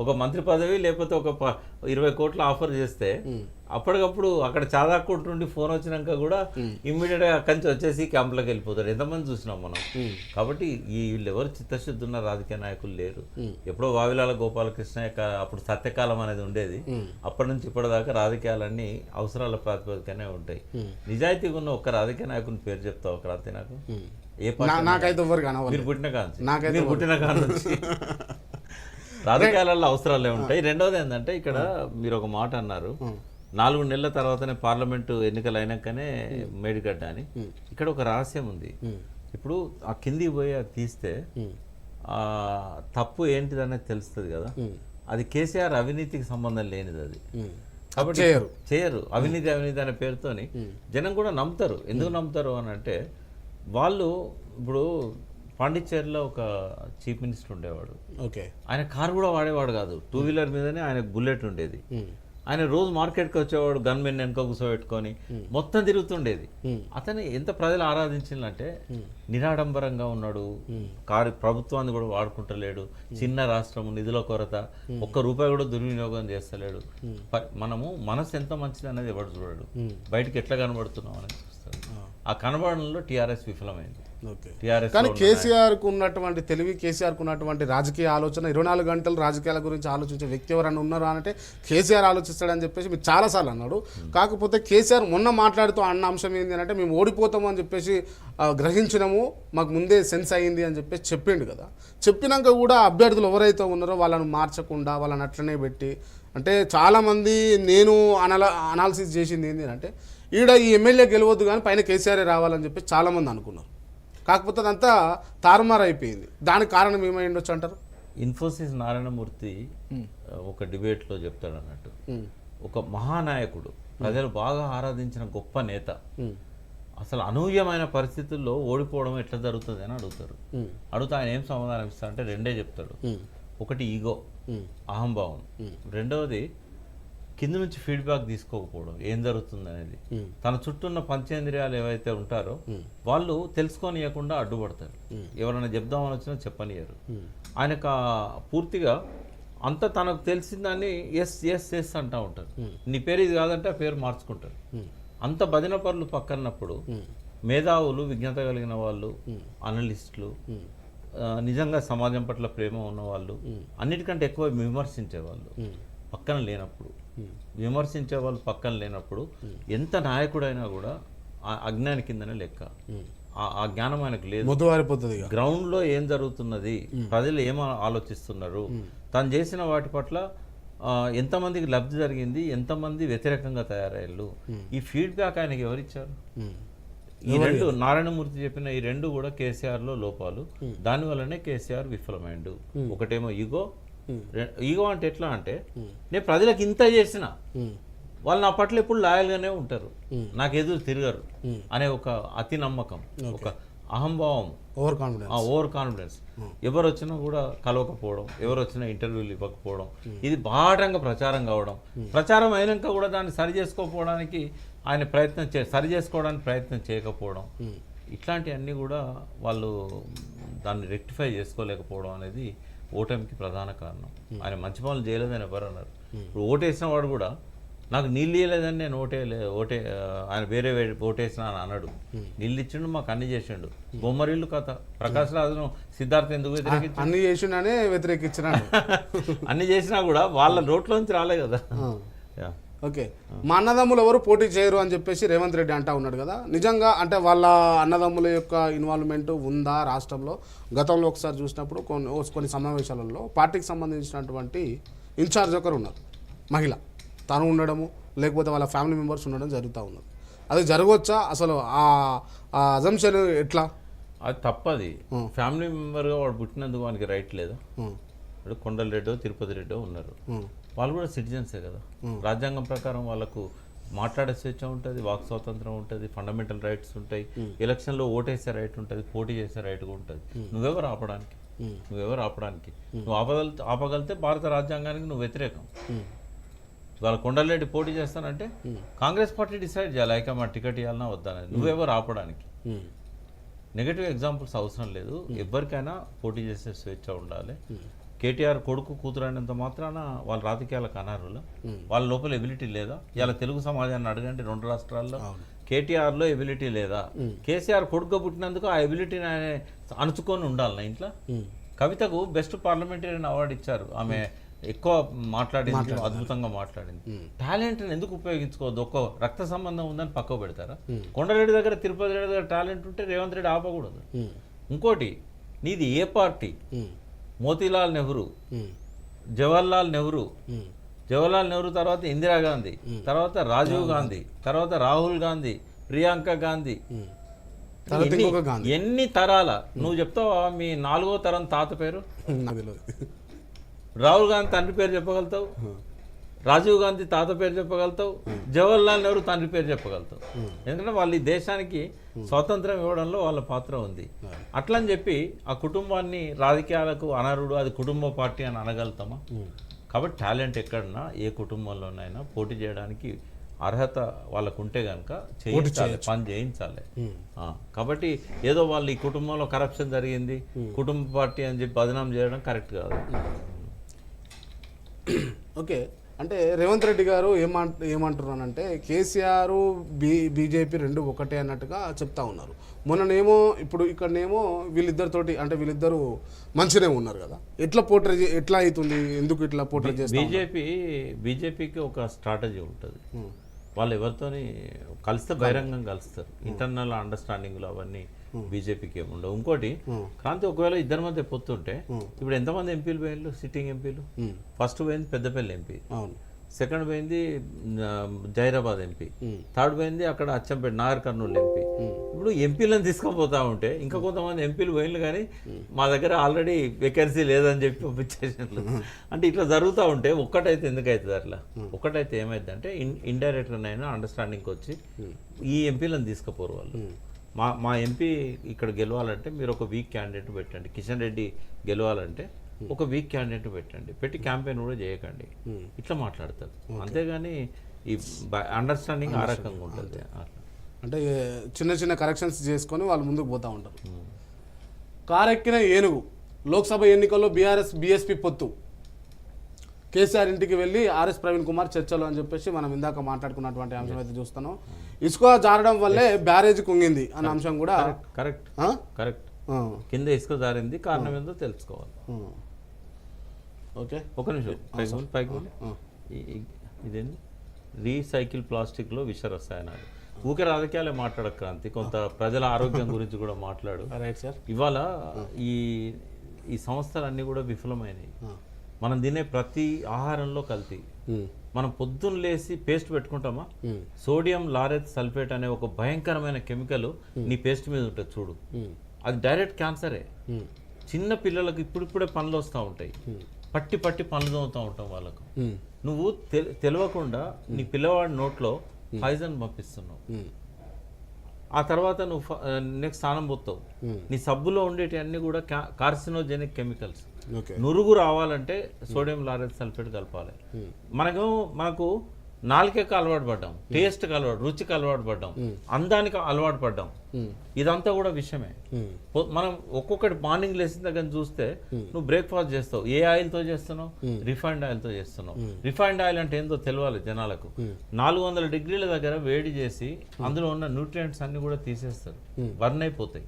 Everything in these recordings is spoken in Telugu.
ఒక మంత్రి పదవి లేకపోతే ఒక ఇరవై కోట్లు ఆఫర్ చేస్తే అప్పటికప్పుడు అక్కడ చాదాకుంటు నుండి ఫోన్ వచ్చినాక కూడా ఇమ్మీడియట్గా అక్కడి నుంచి వచ్చేసి క్యాంపులోకి వెళ్ళిపోతారు. ఎంతమంది చూసినాం మనం? కాబట్టి ఈ వీళ్ళు ఎవరు చిత్తశుద్ధి ఉన్న రాజకీయ నాయకులు లేరు. ఎప్పుడో వావిలాల గోపాలకృష్ణ యొక్క అప్పుడు సత్యకాలం అనేది ఉండేది. అప్పటి నుంచి ఇప్పటిదాకా రాజకీయాలన్నీ అవసరాల ప్రాతిపదికనే ఉంటాయి. నిజాయితీగా ఉన్న ఒక్క రాజకీయ నాయకుని పేరు చెప్తావు క్రాంతి నాకు? ఏ నాకైతే ఎవరు కనవాలి మీరు పుట్టిన కాంచి నాకైతే మీరు పుట్టిన నుంచి. రాజకీయాలలో అవసరాలే ఉంటాయి. రెండవది ఏంటంటే ఇక్కడ మీరు ఒక మాట అన్నారు. నాలుగు నెలల తర్వాతనే పార్లమెంటు ఎన్నికలు అయినాకనే మేడిగడ్డ అని. ఇక్కడ ఒక రహస్యం ఉంది. ఇప్పుడు ఆ కిందికి పోయి అది తీస్తే ఆ. తప్పు ఏంటిది అనేది తెలుస్తుంది కదా. అది కేసీఆర్ అవినీతికి సంబంధం లేనిది అది. కాబట్టి చేయరు. చేయరు. అవినీతి అవినీతి అనే పేరుతోని జనం కూడా నమ్ముతారు. ఎందుకు నమ్ముతారు అని అంటే వాళ్ళు ఇప్పుడు పాండిచ్చేరిలో ఒక చీఫ్ మినిస్టర్ ఉండేవాడు. ఓకే. ఆయన కారు కూడా వాడేవాడు కాదు. టూ వీలర్ మీదనే ఆయన బుల్లెట్ ఉండేది. ఆయన రోజు మార్కెట్కి వచ్చేవాడు గన్ మెన్ వెనుక కూర్చోబెట్టుకొని మొత్తం తిరుగుతుండేది. అతను ఎంత ప్రజలు ఆరాధించిందంటే నిరాడంబరంగా ఉన్నాడు. కారు ప్రభుత్వాన్ని కూడా వాడుకుంటలేడు. చిన్న రాష్ట్రం నిధుల కొరత ఒక్క రూపాయి కూడా దుర్వినియోగం చేస్తలేడు. మనము మనసు ఎంత మంచిది అనేది ఎవడు చూడడు. బయటికి ఎట్లా కనబడుతున్నాం అనేది చూస్తాడు ఆ కనబడంలో టీఆర్ఎస్ విఫలమైంది. ఓకే. టీఆర్ఎస్ కానీ కేసీఆర్కు ఉన్నటువంటి తెలివి కేసీఆర్కు ఉన్నటువంటి రాజకీయ ఆలోచన ఇరవై నాలుగు గంటలు రాజకీయాల గురించి ఆలోచించే వ్యక్తి ఎవరైనా ఉన్నారా అంటే కేసీఆర్ ఆలోచిస్తాడని చెప్పేసి మీరు చాలాసార్లు అన్నాడు. కాకపోతే కేసీఆర్ మొన్న మాట్లాడుతూ అన్న అంశం ఏంటి అంటే మేము ఓడిపోతాము అని చెప్పేసి గ్రహించినాము మాకు ముందే సెన్స్ అయ్యింది అని చెప్పేసి చెప్పిండు కదా. చెప్పినాక కూడా అభ్యర్థులు ఎవరైతే ఉన్నారో వాళ్ళని మార్చకుండా వాళ్ళని అట్లనే పెట్టి అంటే చాలామంది నేను అనల అనాలిసిస్ చేసింది ఏంటి అంటే ఈడ ఈ ఎమ్మెల్యే గెలవద్దు కానీ పైన కేసీఆర్ రావాలని చెప్పి చాలామంది అనుకున్నారు. కాకపోతే అదంతా తారుమారు అయిపోయింది దానికి కారణం ఏమై ఉండొచ్చు అంటారు? ఇన్ఫోసిస్ నారాయణమూర్తి ఒక డిబేట్లో చెప్తాడు అన్నట్టు. ఒక మహానాయకుడు ప్రజలు బాగా ఆరాధించిన గొప్ప నేత. అసలు అనూహ్యమైన పరిస్థితుల్లో ఓడిపోవడం ఎట్లా జరుగుతుంది అని అడుగుతారు. అడుగుతా ఆయన ఏం సమాధానం ఇస్తారంటే రెండే చెప్తాడు. ఒకటి ఈగో అహంభావం. రెండవది కింద నుంచి ఫీడ్బ్యాక్ తీసుకోకపోవడం ఏం జరుగుతుంది అనేది. తన చుట్టూ ఉన్న పంచేంద్రియాలు ఏవైతే ఉంటారో వాళ్ళు తెలుసుకోనియకుండా అడ్డుపడతారు. ఎవరైనా చెప్దామని వచ్చినా చెప్పనియరు. ఆయనకు పూర్తిగా అంత తనకు తెలిసిన దాన్ని ఎస్ ఎస్ ఎస్ అంటా ఉంటారు. నీ పేరు ఇది కాదంటే ఆ పేరు మార్చుకుంటారు. అంత భజన పనులు పక్కన్నప్పుడు మేధావులు విజ్ఞత కలిగిన వాళ్ళు అనలిస్టులు నిజంగా సమాజం పట్ల ప్రేమ ఉన్నవాళ్ళు అన్నిటికంటే ఎక్కువ విమర్శించేవాళ్ళు పక్కన లేనప్పుడు. విమర్శించే వాళ్ళు పక్కన లేనప్పుడు ఎంత నాయకుడైనా కూడా ఆ అజ్ఞాని కిందనే లెక్క. ఆ- జ్ఞానం ఆయనకు లేదు. మొద్దువారిపోతుంది గ్రౌండ్లో ఏం జరుగుతున్నది? ప్రజలు ఏం ఆలోచిస్తున్నారు? తను చేసిన వాటి పట్ల ఎంతమందికి లబ్ధి జరిగింది? ఎంతమంది వ్యతిరేకంగా తయారయ్యారు? ఈ ఫీడ్బ్యాక్ ఆయనకి ఎవరిచ్చారు. ఈ రెండు నారాయణమూర్తి చెప్పిన ఈ రెండు కూడా కేసీఆర్లో లోపాలు దాని వల్లనే కేసీఆర్ విఫలమైండు. ఒకటేమో ఈగో ఈగో అంటే ఎట్లా అంటే నేను ప్రజలకు ఇంత చేసిన ఉమ్. వాళ్ళు నా పట్ల ఎప్పుడు లాయల్గానే ఉంటారు. నాకు ఎదురు తిరగరు అనే ఒక అతి నమ్మకం ఒక అహంభావం ఓవర్ కాన్ఫిడెన్స్ ఆ ఓవర్ కాన్ఫిడెన్స్ ఎవరు వచ్చినా కూడా కలవకపోవడం ఎవరు వచ్చినా ఇంటర్వ్యూలు ఇవ్వకపోవడం ఇది బాటంగా ప్రచారం కావడం. ప్రచారం అయినాక కూడా దాన్ని సరి చేసుకోకపోవడానికి ఆయన ప్రయత్నం చే సరి చేసుకోవడానికి ప్రయత్నం చేయకపోవడం. ఇట్లాంటివన్నీ కూడా వాళ్ళు దాన్ని రెక్టిఫై చేసుకోలేకపోవడం అనేది ఓటమికి ప్రధాన కారణం. ఆయన మంచి పనులు చేయలేదని ఎవరు అన్నారు ఇప్పుడు ఓటేసిన వాడు కూడా నాకు నీళ్ళు ఇవ్వలేదని నేను ఓటే ఆ, ఆయన వేరే ఓటేసిన అని అన్నాడు నీళ్ళు ఇచ్చిండు మాకు అన్ని చేసిండు. బొమ్మరిల్లు కథ. ప్రకాశ్ రాజును సిద్ధార్థ ఎందుకు వ్యతిరేకించు అన్ని చేసిండనే వ్యతిరేకించినాడు. అన్ని చేసినా కూడా వాళ్ళ నోట్లోంచి రాలే కదా. ఓకే. మా అన్నదమ్ములు ఎవరు పోటీ చేయరు అని చెప్పేసి రేవంత్ రెడ్డి అంటా ఉన్నాడు కదా. నిజంగా అంటే వాళ్ళ అన్నదమ్ముల యొక్క ఇన్వాల్వ్మెంట్ ఉందా రాష్ట్రంలో? గతంలో ఒకసారి చూసినప్పుడు కొన్ని కొన్ని సమావేశాలలో పార్టీకి సంబంధించినటువంటి ఇన్ఛార్జ్ ఒకరు ఉన్నారు. మహిళ. తను ఉండడము లేకపోతే వాళ్ళ ఫ్యామిలీ మెంబర్స్ ఉండడం జరుగుతూ ఉన్నది. అది జరగవచ్చా? అసలు ఆ అజంప్షన్ ఎట్లా? అది తప్పది. ఫ్యామిలీ మెంబర్గా వాడు పుట్టినందుకు వానికి రైట్ లేదా? ఇప్పుడు కొండల రెడ్డో తిరుపతి రెడ్డో ఉన్నారు. వాళ్ళు కూడా సిటిజన్సే కదా. రాజ్యాంగం ప్రకారం వాళ్ళకు మాట్లాడే స్వేచ్ఛ ఉంటుంది వాక్ స్వాతంత్రం ఉంటుంది ఫండమెంటల్ రైట్స్ ఉంటాయి. ఎలక్షన్లో ఓటేసే రైట్ ఉంటుంది పోటీ చేసే రైట్ కూడా ఉంటుంది. నువ్వెవరు ఆపడానికి? నువ్వెవరు ఆపడానికి? నువ్వు ఆపగల ఆపగలితే భారత రాజ్యాంగానికి నువ్వు వ్యతిరేకం. ఇవాళ కొండలరెడ్డి పోటీ చేస్తానంటే కాంగ్రెస్ పార్టీ డిసైడ్ చేయాలి. ఐకమా టికెట్ ఇవ్వాలన్నా వద్దానని నువ్వెవరు ఆపడానికి? నెగటివ్ ఎగ్జాంపుల్స్ అవసరం లేదు. ఎవరికైనా పోటీ చేసే స్వేచ్ఛ ఉండాలి. కేటీఆర్ కొడుకు కూతురు అయినంత మాత్రాన వాళ్ళ రాజకీయాలకు అనర్హులు. వాళ్ళ లోపల ఎబిలిటీ లేదా? ఇలా తెలుగు సమాజాన్ని అడగండి రెండు రాష్ట్రాల్లో. కేటీఆర్లో ఎబిలిటీ లేదా? కేసీఆర్ కొడుకు పుట్టినందుకు ఆ ఎబిలిటీని ఆయన అణుచుకొని ఉండాలి నా ఇంట్లో. కవితకు బెస్ట్ పార్లమెంటరీని అవార్డు ఇచ్చారు. ఆమె ఎక్కువ మాట్లాడింది అద్భుతంగా మాట్లాడింది. టాలెంట్ ఎందుకు ఉపయోగించుకోవద్దు? ఒక్క రక్త సంబంధం ఉందని పక్కకు పెడతారా? కొండరెడ్డి దగ్గర తిరుపతి రెడ్డి దగ్గర టాలెంట్ ఉంటే రేవంత్ రెడ్డి ఆపకూడదు. ఇంకోటి నీది ఏ పార్టీ? మోతీలాల్ నెహ్రూ జవహర్లాల్ నెహ్రూ జవహర్లాల్ నెహ్రూ తర్వాత ఇందిరాగాంధీ తర్వాత రాజీవ్ గాంధీ తర్వాత రాహుల్ గాంధీ ప్రియాంక గాంధీ. ఎన్ని- తరాల? నువ్వు చెప్తావా మీ నాలుగో తరం తాత పేరు? రాహుల్ గాంధీ తండ్రి పేరు చెప్పగలుగుతావు? రాజీవ్ గాంధీ తాత పేరు చెప్పగలుగుతావు జవహర్లాల్ నెహ్రూ తండ్రి పేరు చెప్పగలుగుతావు. ఎందుకంటే వాళ్ళు ఈ దేశానికి స్వాతంత్రం ఇవ్వడంలో వాళ్ళ పాత్ర ఉంది. అట్లని చెప్పి ఆ కుటుంబాన్ని రాజకీయాలకు అనరుడు అది కుటుంబ పార్టీ అని అనగలుగుతామా? కాబట్టి టాలెంట్ ఎక్కడన్నా ఏ కుటుంబంలోనైనా పోటీ చేయడానికి అర్హత వాళ్ళకు ఉంటే కనుక చేయించాలి పని చేయించాలి. కాబట్టి ఏదో వాళ్ళు ఈ కుటుంబంలో కరప్షన్ జరిగింది కుటుంబ పార్టీ అని చెప్పి బదనాం చేయడం కరెక్ట్ కాదు. ఓకే. అంటే రేవంత్ రెడ్డి గారు ఏమంట ఏమంటున్నానంటే కేసీఆర్ బీ బీజేపీ రెండు ఒకటే అన్నట్టుగా చెప్తా ఉన్నారు. మొన్ననేమో ఇప్పుడు ఇక్కడనేమో వీళ్ళిద్దరితోటి అంటే వీళ్ళిద్దరు మంచిగానే ఉన్నారు కదా. ఎట్లా పోట్రే ఎట్లా అవుతుంది ఎందుకు ఇట్లా పోట్రే చేస్తారు బీజేపీ బీజేపీకి ఒక స్ట్రాటజీ ఉంటుంది. వాళ్ళు ఎవరితోని కలిస్తే బహిరంగం కలుస్తారు. ఇంటర్నల్ అండర్స్టాండింగ్లు అవన్నీ బీజేపీకి ఏమి ఉండవు. ఇంకోటి క్రాంతి ఒకవేళ ఇద్దరి మధ్య పొత్తుంటే ఇప్పుడు ఎంతమంది ఎంపీలు పోయిండ్రు సిట్టింగ్ ఎంపీలు? ఫస్ట్ పోయింది పెద్దపల్లి ఎంపీ. సెకండ్ పోయింది జైరాబాద్ ఎంపీ. థర్డ్ పోయింది అక్కడ అచ్చంపేట నాగర్ కర్నూలు ఎంపీ. ఇప్పుడు ఎంపీలను తీసుకుపోతా ఉంటే ఇంకా కొంతమంది ఎంపీలు పోయిండ్రు కానీ మా దగ్గర ఆల్రెడీ వేకెన్సీ లేదని చెప్పి పంపించేసినట్లు అంటే ఇట్లా జరుగుతూ ఉంటే ఒక్కటైతే ఎందుకు అవుతుంది అట్లా ఒక్కటైతే ఏమైంది అంటే ఇండైరెక్ట్గానైనా అండర్స్టాండింగ్కి వచ్చి ఈ ఎంపీలను తీసుకుపోరు వాళ్ళు. మా మా ఎంపీ ఇక్కడ గెలవాలంటే మీరు ఒక వీక్ క్యాండిడేట్ పెట్టండి. కిషన్ రెడ్డి గెలవాలంటే ఒక వీక్ క్యాండిడేట్ పెట్టండి. పెట్టి క్యాంపెయిన్ కూడా చేయకండి. ఇట్లా మాట్లాడతారు. అంతేగాని ఈ అండర్స్టాండింగ్ ఆ రకంగా ఉంటుంది. అంటే చిన్న చిన్న కరెక్షన్స్ చేసుకొని వాళ్ళు ముందుకు పోతా ఉంటారు. కారెక్కిన ఏనుగు లోక్సభ ఎన్నికల్లో బీఆర్ఎస్ బీఎస్పీ పొత్తు. కేసీఆర్ ఇంటికి వెళ్ళి ఆర్ఎస్ ప్రవీణ్ కుమార్ చర్చలు అని చెప్పేసి మనం ఇందాక మాట్లాడుకున్నటువంటి అంశం అయితే చూస్తున్నాం. ఇసుక జారడం వల్లే బ్యారేజ్ కుంగింది అన్న అంశం కూడా కరెక్ట్? కరెక్ట్ కింద ఇసుక జారింది కారణం ఏందో తెలుసుకోవాలి. ఓకే. ఒక నిమిషం. పైకి ఇదేంటి రీసైకిల్ ప్లాస్టిక్లో విష రసాయనాలు ఊకే రాజకీయాలే మాట్లాడక క్రాంతి. కొంత ప్రజల ఆరోగ్యం గురించి కూడా మాట్లాడు. ఇవాళ ఈ ఈ సంస్థలన్నీ కూడా విఫలమైనవి మనం తినే ప్రతి ఆహారంలో కల్తీ. మనం పొద్దున్న లేసి పేస్ట్ పెట్టుకుంటామా? సోడియం లారెత్ సల్ఫేట్ అనే ఒక భయంకరమైన కెమికల్ నీ పేస్ట్ మీద ఉంటుంది చూడు. అది డైరెక్ట్ క్యాన్సరే. చిన్న పిల్లలకు ఇప్పుడిప్పుడే పనులు వస్తూ ఉంటాయి. పట్టి పట్టి పనులు తోముతూ ఉంటాం వాళ్ళకు. నువ్వు తెలియకుండా నీ పిల్లవాడి నోట్లో పాయిజన్ పంపిస్తున్నావు. ఆ తర్వాత నువ్వు నెక్స్ట్ స్నానం పోతావు. నీ సబ్బులో ఉండేటి అన్ని కూడా కార్సినోజెనిక్ కెమికల్స్. నురుగు రావాలంటే సోడియం లారెత్ సల్ఫేట్ కలపాలి. మనకు మనకు నాలుకకి అలవాటు పడ్డాం. టేస్ట్కి అలవాటు రుచికి అలవాటు పడ్డాం. అందానికి అలవాటు పడ్డాం. ఇదంతా కూడా విషయమే. మనం ఒక్కొక్కటి మార్నింగ్ లేచిన దగ్గర చూస్తే నువ్వు బ్రేక్ఫాస్ట్ చేస్తావు. ఏ ఆయిల్తో చేస్తున్నావు? రిఫైండ్ ఆయిల్తో చేస్తున్నావు. రిఫైండ్ ఆయిల్ అంటే ఏందో తెలియాలి జనాలకు. నాలుగు వందల డిగ్రీల దగ్గర వేడి చేసి అందులో ఉన్న న్యూట్రియంట్స్ అన్ని కూడా తీసేస్తారు. బర్న్ అయిపోతాయి.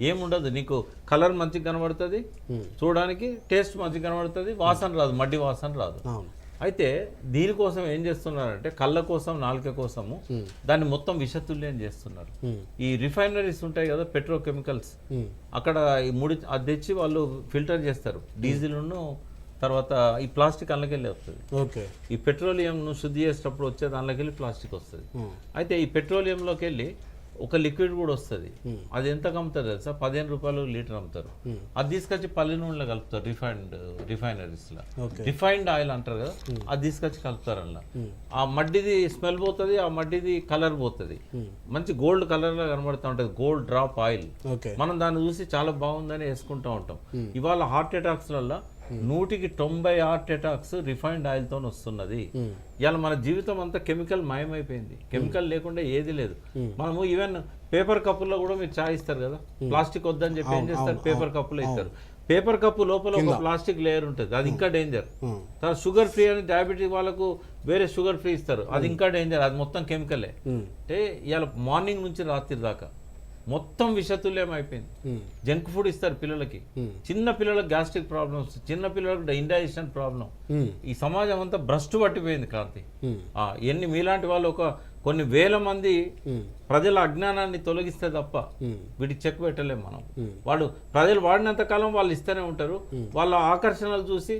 ఏముండదు. నీకు కలర్ మంచిగా కనబడుతుంది. చూడడానికి టేస్ట్ మంచిగా కనబడుతుంది. వాసన రాదు. మడ్డి వాసన రాదు. అయితే దీనికోసం ఏం చేస్తున్నారంటే కళ్ళ కోసం నాలుక కోసము దాన్ని మొత్తం విషతుల్యం చేస్తున్నారు. ఈ రిఫైనరీస్ ఉంటాయి కదా పెట్రోకెమికల్స్. అక్కడ ఈ ముడి అది తెచ్చి వాళ్ళు ఫిల్టర్ చేస్తారు. డీజిల్ను తర్వాత ఈ ప్లాస్టిక్ అందులోకెళ్ళి వస్తుంది. ఓకే. ఈ పెట్రోలియంను శుద్ధి చేసేటప్పుడు వచ్చే దానిలోకి ప్లాస్టిక్ వస్తుంది. అయితే ఈ పెట్రోలియంలోకి వెళ్ళి ఒక లిక్విడ్ కూడా వస్తుంది. అది ఎంత అమ్ముతారు తెలుసా? పదిహేను రూపాయలు లీటర్ అమ్ముతారు. అది తీసుకొచ్చి పల్లి నూనెలో కలుపుతారు రిఫైన్డ్ రిఫైనరీస్లో ఓకే. రిఫైన్డ్ ఆయిల్ అంటారు కదా? అది తీసుకొచ్చి కలుపుతారు అందులో. ఆ మడ్డిది స్మెల్ పోతుంది ఆ మడ్డిది కలర్ పోతుంది. మంచి గోల్డ్ కలర్లో కనబడుతూ ఉంటుంది గోల్డ్ డ్రాప్ ఆయిల్. మనం దాన్ని చూసి చాలా బాగుందని వేసుకుంటూ ఉంటాం. ఇవాళ హార్ట్ అటాక్స్లలో నూటికి తొంభై హార్ట్ అటాక్స్ రిఫైన్డ్ ఆయిల్తో వస్తున్నది. ఇవాళ మన జీవితం అంతా కెమికల్ మయమైపోయింది. కెమికల్ లేకుండా ఏది లేదు. మనము ఈవెన్ పేపర్ కప్పుల్లో కూడా మీరు చాయ్ ఇస్తారు కదా? ప్లాస్టిక్ వద్దని చెప్పి ఏం చేస్తారు? పేపర్ కప్పులో ఇస్తారు. పేపర్ కప్పు లోపల ఒక ప్లాస్టిక్ లేయర్ ఉంటుంది. అది ఇంకా డేంజర్ తర్వాత షుగర్ ఫ్రీ అని డయాబెటీస్ వాళ్ళకు వేరే షుగర్ ఫ్రీ ఇస్తారు. అది ఇంకా డేంజర్ అది మొత్తం కెమికలే అంటే ఇవాళ మార్నింగ్ నుంచి రాత్రి దాకా మొత్తం విషతుల్యం అయిపోయింది ఉమ్, జంక్ ఫుడ్ ఇస్తారు పిల్లలకి. చిన్న పిల్లలకు గ్యాస్ట్రిక్ ప్రాబ్లమ్స్ చిన్న పిల్లలకు ఇండైజెషన్ ప్రాబ్లం ఈ సమాజం అంతా భ్రష్టు పట్టిపోయింది క్రాంతి. ఎన్ని మీలాంటి వాళ్ళు ఒక కొన్ని వేల మంది ప్రజల అజ్ఞానాన్ని తొలగిస్తే తప్ప వీటికి చెక్ పెట్టలేం మనం. వాళ్ళు ప్రజలు వాడినంత కాలం వాళ్ళు ఇస్తూనే ఉంటారు. వాళ్ళ ఆకర్షణలు చూసి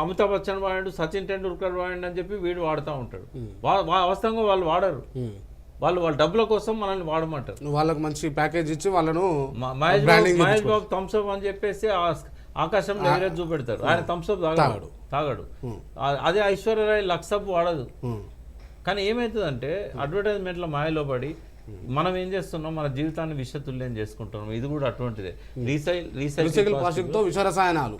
అమితాబ్ బచ్చన్ వాడండు సచిన్ టెండూల్కర్ వాడండి అని చెప్పి వీడు వాడుతూ ఉంటాడు. వాస్తవంగా వాళ్ళు వాడరు. వాళ్ళు వాళ్ళ డబ్బుల కోసం మనల్ని వాడమంటారు. నువ్వు వాళ్ళకి మంచి ప్యాకేజ్ ఇచ్చి వాళ్ళను మహేష్ మహేష్ బాబు థమ్స్అప్ అని చెప్పేసి ఆ- ఆకాశంలో ఎగరేది చూపెడతారు ఆయన థమ్స్అప్ తాగాడు. తాగాడు. అదే ఐశ్వర్యరాయ్ లక్సప్ వాడదు. కానీ ఏమవుతుందంటే అడ్వర్టైజ్మెంట్ల మాయలో పడి మనం ఏం చేస్తున్నాం? మన జీవితాన్ని విషతుల్యం చేసుకుంటున్నాం. ఇది కూడా అటువంటిదే. రీసైల్ రీసైకిల్ రీసైకిల్ ప్లాస్టిక్తో విష రసాయనాలు